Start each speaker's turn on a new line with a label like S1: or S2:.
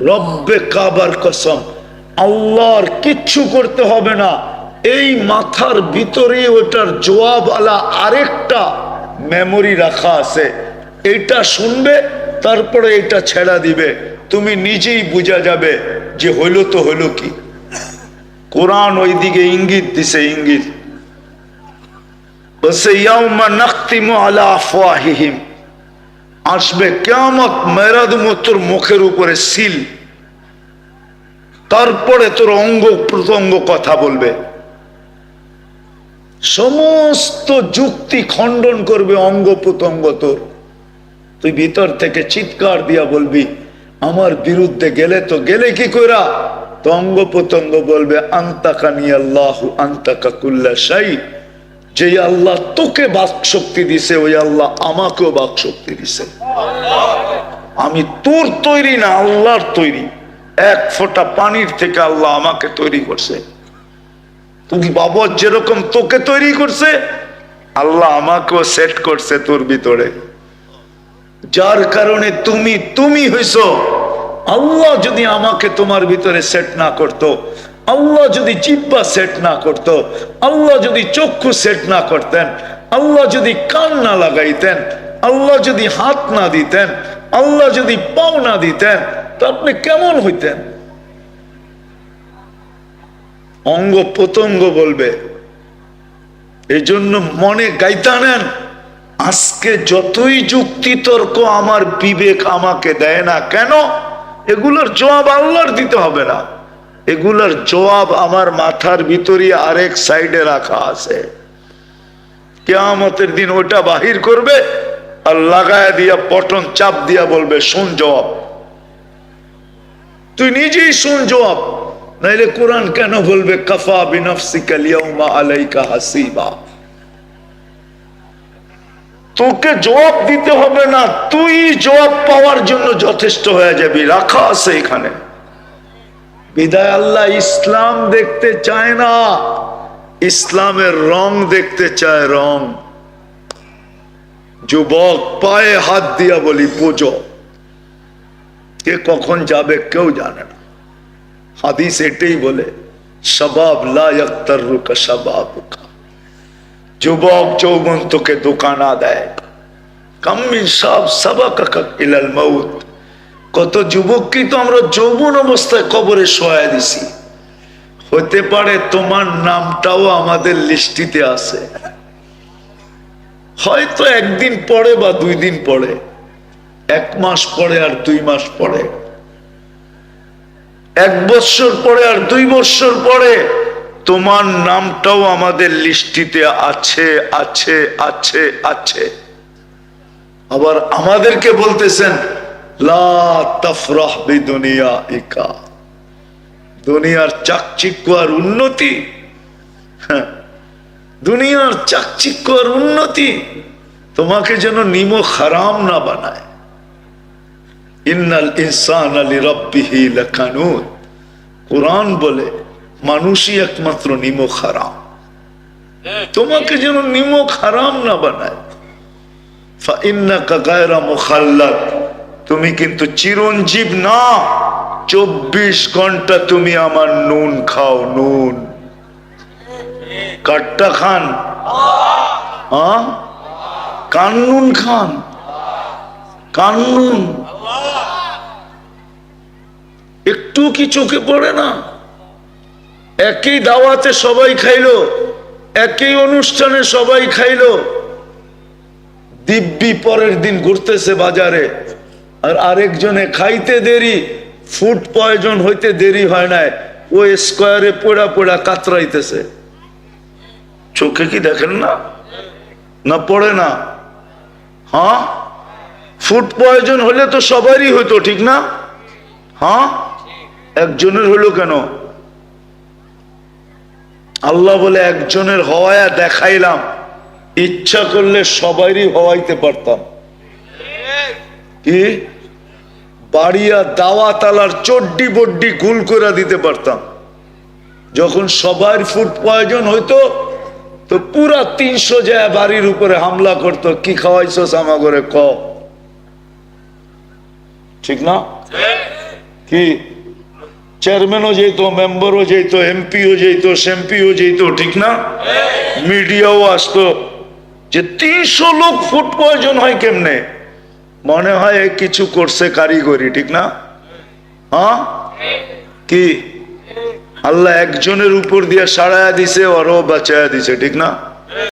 S1: রব্বে কাবার কসম, আল্লাহর কিচ্ছু করতে হবে না। এই মাথার ভিতরে ওটার জবাব আলা আরেকটা মেমোরি রাখা আছে। এইটা শুনবে, তারপরে এটা ছেড়া দিবে। তুমি নিজেই বুঝা যাবে যে হইল তো হইল কি। কোরআন ওইদিকে ইঙ্গিত দিছে, ইঙ্গিত। আলা আফওয়াহিহিম। আসবে কেমত মেরা দেবো তোর মুখের উপরে সিল। তারপরে তোর অঙ্গ প্রত্যঙ্গ কথা বলবে। সমস্ত যুক্তি খণ্ডন করবে অঙ্গ প্রত্যঙ্গ তোর। তুই ভিতর থেকে চিৎকার দিয়া বলবি, আমার বিরুদ্ধে গেলে তো গেলে কি কইরা? তো অঙ্গ প্রত্যঙ্গ বলবে আন্তাকা নিয়ে আল্লাহ, আন্তাকা কুল্লা সাই যে আল্লাহ তোকে বাক শক্তি দিছে, ওই আল্লাহ আমাকেও বাক শক্তি দিছে। আমি তোর তৈরি না, আল্লাহর তৈরি। এক ফোঁটা পানির থেকে আল্লাহ আমাকে তৈরি করছে। তুমি বাবা, যেরকম তোকে তৈরি করছে, আল্লাহ আমাকেও সেট করছে তোর ভিতরে। যার কারণে তুমি তুমি হইছ, আল্লাহ যদি আমাকে তোমার ভিতরে সেট না করতো আল্লাহ যদি জিব্বা সেট না করত, আল্লাহ যদি চক্ষু সেট না করতেন, আল্লাহ যদি কান না লাগাইতেন, আল্লাহ যদি হাত না দিতেন, আল্লাহ যদি পাও না দিতেন, তো আপনি কেমন হইতেন? অঙ্গ প্রত্যঙ্গ বলবে। এই জন্য মনে গাইতা নেন, আজকে যতই যুক্তি তর্ক আমার বিবেক আমাকে দেয় না কেন, এগুলোর জবাব আল্লাহর দিতে হবে না। এগুলোর জবাব আমার মাথার ভিতরে আরেক সাইডে রাখা আছে। কেয়ামতের দিন ওটা বাহির করবে আর লাগায় দিয়া, পটন চাপ দিয়া বলবে, শুন জবাব। তুই নিজেই শুন জবাব, নাইলে কোরআন কেন বলবে, কাফা বিনফসিকা লিয়াউমা আলাইকা হাসিবা তোকে জবাব দিতে হবে না, তুই জবাব পাওয়ার জন্য যথেষ্ট হয়ে যাবি, রাখা আছে এখানে। বিদায় আল্লাহ ইসলাম দেখতে চায় না ইসলামের রং দেখতে চায় রং যুবক পায়ে হাত দিয়া বলি পুজো কে কখন যাবে কেউ জানে না হাদিস এটাই বলে সবাব লাক্তার রুকা সবাব যুবক যৌবন তোকে দোকানা দেয় কাম্মিন সব সবাক ইলাল মৌত কত যুবককে তো আমরা যৌবন অবস্থায় কবরে সহায় দিছি। হতে পারে তোমার নামটাও আমাদের লিস্টিতে আছে। হয়তো একদিন পরে বা দুই দিন পরে, এক মাস পরে আর দুই মাস পরে, এক বৎসর পরে আর দুই বৎসর পরে তোমার নামটাও আমাদের লিস্টিতে আছে আছে আছে আছে। আবার আমাদেরকে বলতেছেন দুনিয়ার চাকচিক্য আর উন্নতি। হ্যাঁ, দুনিয়ার চাকচিক্য আর উন্নতি তোমাকে যেন নিমো খারাম না বানায়। ইন্নাল ইনসান আলী রব্বিহি লাকানুন। কোরআন বলে মানুষই একমাত্র নিমো খারাম। তোমাকে যেন নিমো খারাম না বানায়। ফাইন্নাকা গায়রা মুখাল্লাদ। তুমি কিন্তু চিরঞ্জীব না। চব্বিশ ঘণ্টা তুমি আমার নুন খাও, নুন। কাট্টা খান। হ্যাঁ কান নুন খান। কান নুন। একটু কি চোখে পড়ে না? একই দাওয়াতে সবাই খাইলো, একই অনুষ্ঠানে সবাই খাইলো। দিব্যি পরের দিন ঘুরতেছে বাজারে। আর আরেকজনে খাইতে দেরি ফুড পয়জন হইতে দেরি হয় নাই, ও স্কোয়ারে পোড়া পোড়া কাতরাইতেছে। চোখে কি দেখেন না? না পড়ে না? হ্যাঁ? ফুড পয়জন হলে তো সবারই হইতো, ঠিক না? হ্যাঁ? একজনের হলো কেন? আল্লাহ বলে, একজনের হওয়ায় দেখাইলাম। ইচ্ছা করলে সবারই হওয়াইতে পারতাম। কি? বাড়িয়া দাওয়া তালার চড্ডি বড্ডি গুল করে দিতে পারতাম। যখন সবার ফুড প্রয়োজন হইতো, তো পুরা তিনশো যায় বাড়ির উপরে হামলা করতো, কি খাওয়াইছস আমাগরে, ক? ঠিক না? কি? চেয়ারম্যানও যেত মেম্বারও যেত এমপিও যেত সেমপিও যেত ঠিক না? মিডিয়াও আসতো। যে তিনশো লোক ফুড পয়জন হয় কেমনে? মনে হয় কিছু করছে কারিগরি, ঠিক না? হ্যাঁ? কি? আল্লাহ একজনের উপর দিয়ে সারায়া দিছে, ওরও বাঁচায়া দিছে, ঠিক না?